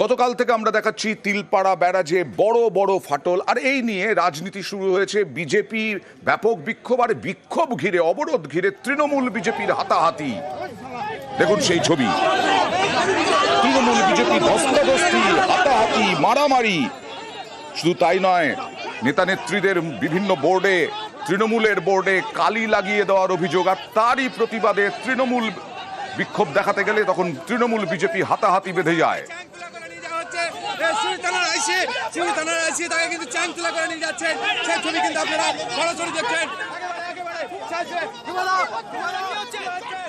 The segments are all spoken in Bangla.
গতকাল থেকে আমরা দেখাচ্ছি তিলপাড়া ব্যারাজে বড় বড় ফাটল। আর এই নিয়ে রাজনীতি শুরু হয়েছে বিজেপির ব্যাপক বিক্ষোভ আর বিক্ষোভ ঘিরে, অবরোধ ঘিরে তৃণমূল বিজেপির হাতাহাতি। দেখুন সেই ছবি। তৃণমূল বিজেপি ধস্তাধস্তি, হাতাহাতি, মারামারি। শুধু তাই নয়, নেতা নেত্রীদের বিভিন্ন বোর্ডে, তৃণমূলের বোর্ডে কালি লাগিয়ে দেওয়ার অভিযোগ। আর তারই প্রতিবাদে তৃণমূল বিক্ষোভ দেখাতে গেলে তখন তৃণমূল বিজেপি হাতাহাতি বেঁধে যায়। সিউড়ি থানার আইসি সিউড়ি থানার আইসি তাকে কিন্তু চ্যাংতুলা করে নিয়ে যাচ্ছেন সেই ছবি ঘুমানো, ঘুমানো, চাইছে।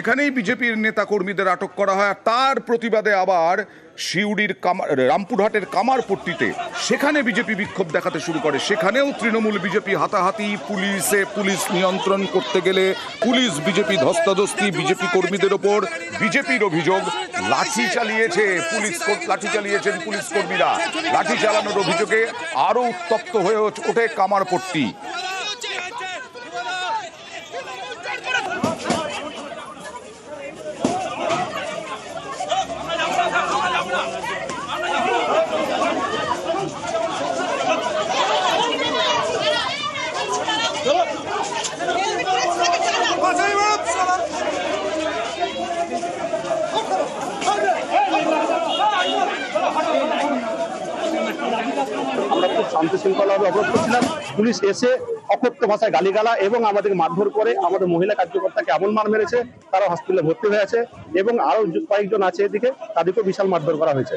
এখানেই বিজেপির নেতা কর্মীদের আটক করা হয় তার প্রতিবাদে আবার শিউড়ির কামার, রামপুরহাটের কামারপট্টিতে সেখানে বিজেপি বিক্ষোভ দেখাতে শুরু করে। সেখানেও তৃণমূল বিজেপি হাতাহাতি, পুলিশে পুলিশ নিয়ন্ত্রণ করতে গেলে পুলিশ বিজেপি ধস্তাধস্তি, বিজেপি কর্মীদের ওপর বিজেপির অভিযোগ লাঠি চালিয়েছে পুলিশ লাঠি চালিয়েছেন পুলিশ কর্মীরা। লাঠি চালানোর অভিযোগে আরও উত্তপ্ত হয়ে ওঠে কামারপট্টি। আমরা খুব শান্তি শৃঙ্খলাভাবে অবরোধ করছিলাম। পুলিশ এসে অকথ্য ভাষায় গালিগালা এবং আমাদের মারধর করে আমাদের মহিলা কার্যকর্তাকে এমন মার মেরেছে, তারা হসপিটালে ভর্তি হয়েছে এবং আরও কয়েকজন আছে এদিকে, তাদেরকেও বিশাল মারধর করা হয়েছে।